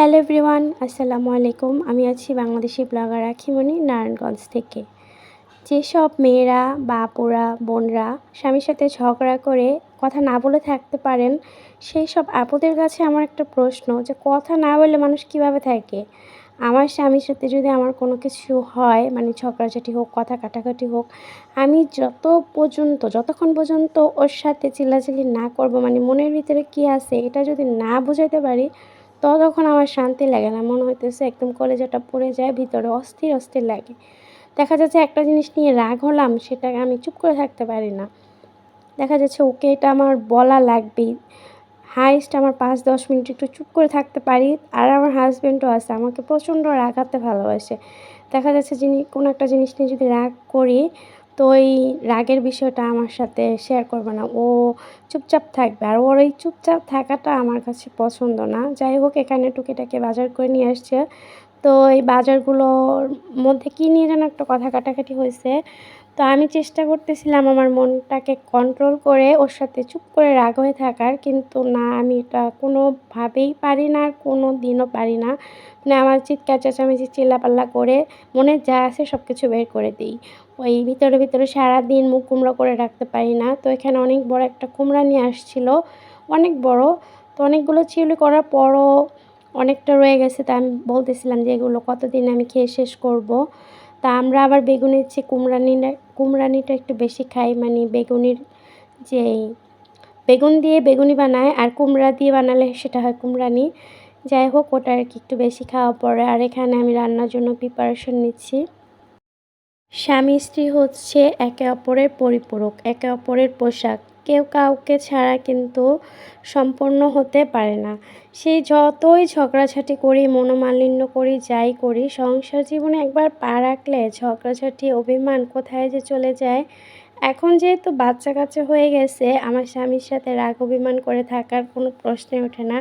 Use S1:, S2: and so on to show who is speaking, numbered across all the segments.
S1: Hello everyone, আসসালামু আলাইকুম। আমি আছি বাংলাদেশি ব্লগার রাখিমণি নারায়ণগঞ্জ থেকে। যেসব মেয়েরা বা আপুরা বোনরা স্বামীর সাথে ঝগড়া করে কথা না বলে থাকতে পারেন সেই সব আপুদের কাছে আমার একটা প্রশ্ন যে কথা না বলে মানুষ কীভাবে থাকে? আমার স্বামীর সাথে যদি আমার কোনো কিছু হয় মানে ঝগড়াঝাটি হোক, কথা কাটাকাটি হোক, আমি যত পর্যন্ত, যতক্ষণ পর্যন্ত ওর সাথে চিল্লাচিল্লি না করব মানে মনের ভিতরে কী আছে, এটা যদি না বোঝাতে পারি ততক্ষণ আমার শান্তি লাগে না। মনে হইতেছে একদম কলেজাটা পড়ে যায়, ভিতরে অস্থির অস্থির লাগে। দেখা যাচ্ছে একটা জিনিস নিয়ে রাগ হলাম সেটা আমি চুপ করে থাকতে পারি না। দেখা যাচ্ছে ওকে এটা আমার বলা লাগবেই। হাইস্ট আমার পাঁচ, দশ মিনিট একটু চুপ করে থাকতে পারি। আর আমার হাজব্যান্ডও আছে, আমাকে প্রচণ্ড রাগাতে ভালোবাসে। দেখা যাচ্ছে যিনি কোনো একটা জিনিস নিয়ে যদি রাগ করি তো ওই রাগের বিষয়টা আমার সাথে শেয়ার করবে না। ও চুপচাপ থাকবে। আর ওর এই চুপচাপ থাকাটা আমার কাছে পছন্দ না। যাই হোক, এখানে টুকিটাকে বাজার করে নিয়ে আসছে। তো এই বাজারগুলোর মধ্যে কী নিয়ে যেন একটা কথা কাটাকাটি হয়েছে। তো আমি চেষ্টা করতেছিলাম আমার মনটাকে কন্ট্রোল করে ওর সাথে চুপ করে রাগ হয়ে থাকার, কিন্তু না, আমি এটা কোনোভাবেই পারি না, আর কোনো দিনও পারি না। মানে আমার চিৎকার চেঁচামেচি চিল্লাপাল্লা করে মনে যা আছে সব কিছু বের করে দিই। ওই ভিতরে ভিতরে সারাদিন মুখ কুমড়ো করে রাখতে পারি না। তো এখানে অনেক বড় একটা কুমড়া নিয়ে আসছিল, অনেক বড়। তো অনেকগুলো চিলি করার পরও অনেকটা রয়ে গেছে, তা আমি বলতেছিলাম যে এগুলো কতদিন আমি খেয়ে শেষ করব। তা আমরা আবার বেগুনের চেয়ে কুমড়ানিটা কুমড়ানিটা একটু বেশি খাই মানে বেগুনির যে বেগুন দিয়ে বেগুনি বানায় আর কুমড়া দিয়ে বানালে সেটা হয় কুমড়ানি। যাই হোক, ওটা আর কি একটু বেশি খাওয়া পড়ে আর এখানে আমি রান্নার জন্য প্রিপারেশন নিচ্ছি। স্বামী স্ত্রী হচ্ছে একে অপরের পরিপূরক, একে অপরের পোশাক। কেউ কাউকে ছাড়া কিন্তু সম্পন্ন হতে পারে না। সেই যতই ঝগড়াঝাটি করি, মনোমালিন্য করি, যাই করি, সংসার জীবনে একবার পা রাখলে ঝগড়াঝাটি, অভিমান কোথায় যে চলে যায়। এখন যেহেতু বাচ্চা কাচ্চা হয়ে গেছে, আমার স্বামীর সাথে রাগ, অভিমান করে থাকার কোনো প্রশ্নই ওঠে না।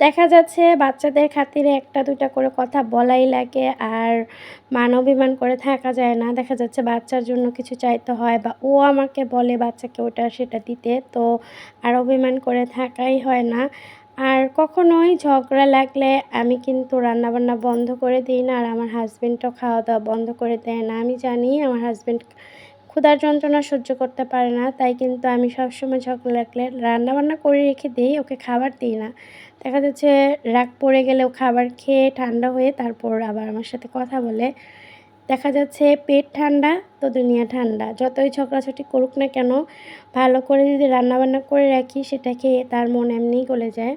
S1: দেখা যাচ্ছে বাচ্চাদের খাতিরে একটা দুটা করে কথা বলাই লাগে আর মান অভিমান করে থাকা যায় না। দেখা যাচ্ছে বাচ্চার জন্য কিছু চাইতে হয় বা ও আমাকে বলে বাচ্চাকে ওটা সেটা দিতে, তো আর অভিমান করে থাকাই হয় না। আর কখনোই ঝগড়া লাগলে আমি কিন্তু রান্নাবান্না বন্ধ করে দিই না আর আমার হাজব্যান্ডও খাওয়া দাওয়া বন্ধ করে দেয় না। আমি জানি আমার হাজব্যান্ড ক্ষুধার যন্ত্রণা সহ্য করতে পারে না, তাই কিন্তু আমি সবসময় ঝগড়া লাগলে রান্নাবান্না করে রেখে দিই, ওকে খাবার দিই না। দেখা যাচ্ছে রাগ পড়ে গেলেও খাবার খেয়ে ঠান্ডা হয়ে তারপর আবার আমার সাথে কথা বলে। দেখা যাচ্ছে পেট ঠান্ডা, তো দুনিয়া ঠান্ডা। যতই ঝগড়াঝাটি করুক না কেন, ভালো করে যদি রান্নাবান্না করে রাখি সেটা খেয়ে তার মন এমনিই গলে যায়।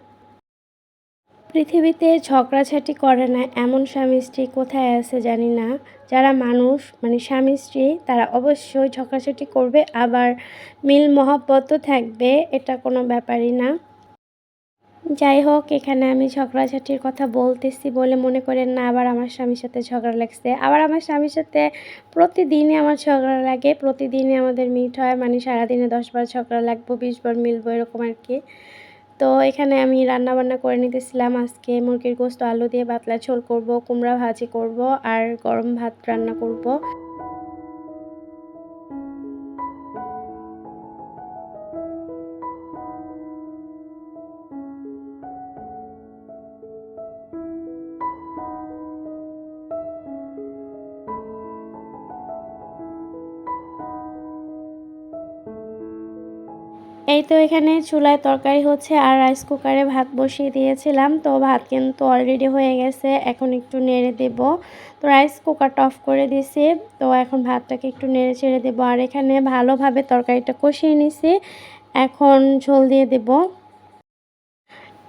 S1: পৃথিবীতে ঝগড়াঝাটি করে না, এমন স্বামী স্ত্রী কোথায় আছে জানি না। যারা মানুষ মানে স্বামী স্ত্রী, তারা অবশ্যই ঝগড়াঝাটি করবে, আবার মিল মহব্বতও থাকবে, এটা কোনো ব্যাপারই না। যাই হোক, এখানে আমি ঝগড়াঝাটির কথা বলতেছি বলে মনে করেন না, আবার আমার স্বামীর সাথে ঝগড়া লাগছে। আবার আমার স্বামীর সাথে প্রতিদিনই আমার ঝগড়া লাগে, প্রতিদিনই আমাদের মিট হয় মানে সারাদিনে দশবার ঝগড়া লাগবো বিশবার মিলবো, এরকম আর কি। তো এখানে আমি রান্না বান্না করে নিতেছিলাম। আজকে মুরগির গোস্ত, আলু দিয়ে পাতলা ঝোল করব, কুমড়া ভাজি করব, আর গরম ভাত রান্না করব। এই তো এখানে চুলায় তরকারি হচ্ছে আর রাইস কুকারে ভাত বসিয়ে দিয়েছিলাম, তো ভাত কিন্তু অলরেডি হয়ে গেছে, এখন একটু নেড়ে দেব। তো রাইস কুকারটা অফ করে দিয়েছি তো এখন ভাতটাকে একটু নেড়ে ছেড়ে দেবো। আর এখানে ভালোভাবে তরকারিটা কষিয়ে নিছি, এখন ঝোল দিয়ে দেবো।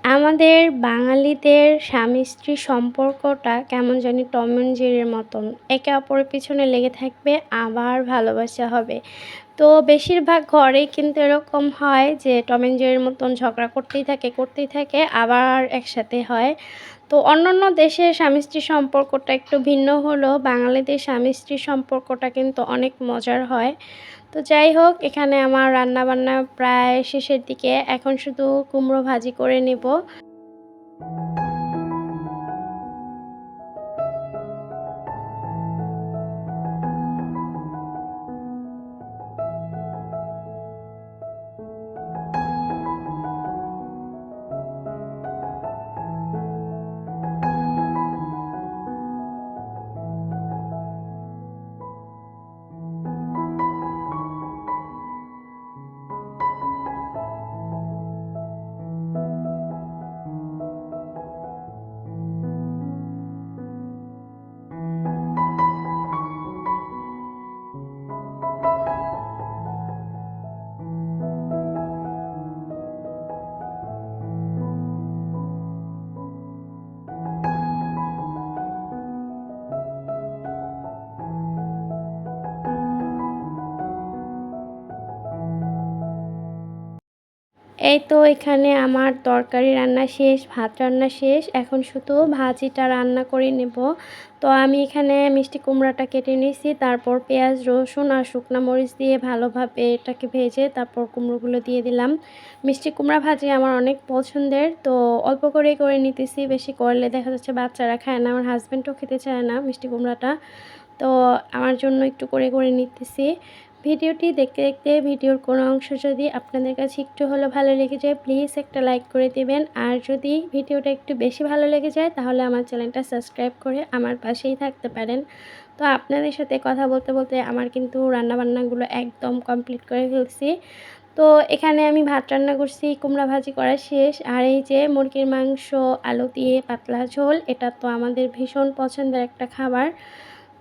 S1: আমাদের বাঙালিদের স্বামী স্ত্রী সম্পর্কটা কেমন জানি টম অ্যান্ড জেরির মতন। একে অপরের পিছনে লেগে থাকবে, আবার ভালোবাসা হবে। তো বেশিরভাগ ঘরেই কিন্তু এরকম হয় যে টম অ্যান্ড জেরির মতন ঝগড়া করতেই থাকে করতেই থাকে, আবার একসাথে হয়। তো অন্যান্য দেশের স্বামী স্ত্রীর সম্পর্কটা একটু ভিন্ন হলেও বাঙালিদের স্বামী স্ত্রীর সম্পর্কটা কিন্তু অনেক মজার হয়। তো যাই হোক, এখানে আমার রান্না বান্না প্রায় শেষের দিকে। এখন শুধু কুমড়ো ভাজি করে নেব। এই তো এখানে আমার তরকারি রান্না শেষ, ভাত রান্না শেষ। এখন শুধু ভাজিটা রান্না করে নেব। তো আমি এখানে মিষ্টি কুমড়াটা কেটে নিয়েছি, তারপর পেঁয়াজ, রসুন আর শুকনো মরিচ দিয়ে ভালোভাবে এটাকে ভেজে তারপর কুমড়োগুলো দিয়ে দিলাম। মিষ্টি কুমড়া ভাজি আমার অনেক পছন্দের, তো অল্প করেই করে নিতেছি, বেশি করলে দেখা যাচ্ছে বাচ্চারা খায় না, আমার হাজব্যান্ডও খেতে চায় না মিষ্টি কুমড়াটা। তো আমার জন্য একটু করে করে নিতেছি। ভিডিওটি দেখতে দেখতে ভিডিওর কোনো অংশ যদি আপনাদের কাছে একটু হলেও ভালো লেগে যায় প্লিজ একটা লাইক করে দেবেন। আর যদি ভিডিওটা একটু বেশি ভালো লেগে যায়, তাহলে আমার চ্যানেলটা সাবস্ক্রাইব করে আমার পাশেই থাকতে পারেন। তো আপনাদের সাথে কথা বলতে বলতে আমার কিন্তু রান্নাবান্নাগুলো একদম কমপ্লিট করে ফেলছি। তো এখানে আমি ভাত রান্না করছি, কুমড়া ভাজি করা শেষ। আর এই যে মুরগির মাংস, আলু দিয়ে পাতলা ঝোল, এটা তো আমাদের ভীষণ পছন্দের একটা খাবার।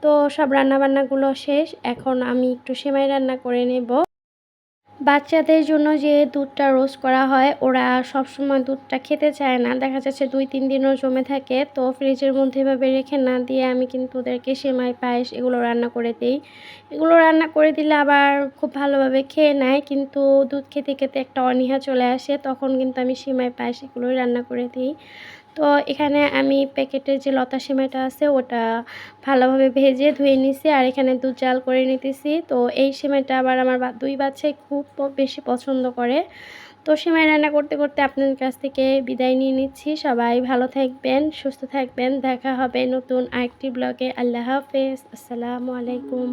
S1: তো সব রান্নাবান্নাগুলো শেষ। এখন আমি একটু সেমাই রান্না করে নেব। বাচ্চাদের জন্য যে দুধটা রোস্ট করা হয়, ওরা সবসময় দুধটা খেতে চায় না। দেখা যাচ্ছে দুই, তিন দিনও জমে থাকে। তো ফ্রিজের মধ্যে এভাবে রেখে না দিয়ে আমি কিন্তু ওদেরকে সেমাই, পায়েস এগুলো রান্না করে দিই। এগুলো রান্না করে দিলে আবার খুব ভালোভাবে খেয়ে নেয়। কিন্তু দুধ খেতে খেতে একটা অনীহা চলে আসে। তখন কিন্তু আমি সেমাই, পায়েস এগুলোই রান্না করে দিই। তো এখানে আমি প্যাকেটের যে লতা সেমাইটা আছে, ওটা ভালোভাবে ভেজে ধুয়ে নিছি আর এখানে দুধ জাল করে নিতেছি। তো এই সেমাইটা আবার আমার দুই বাচ্চাই খুব বেশি পছন্দ করে। তো সেমাই রান্না করতে করতে আপনাদের কাছ থেকে বিদায় নিয়ে নিচ্ছি। সবাই ভালো থাকবেন, সুস্থ থাকবেন। দেখা হবে নতুন আরেকটি ব্লগে। আল্লাহ হাফেজ। আসসালামু আলাইকুম।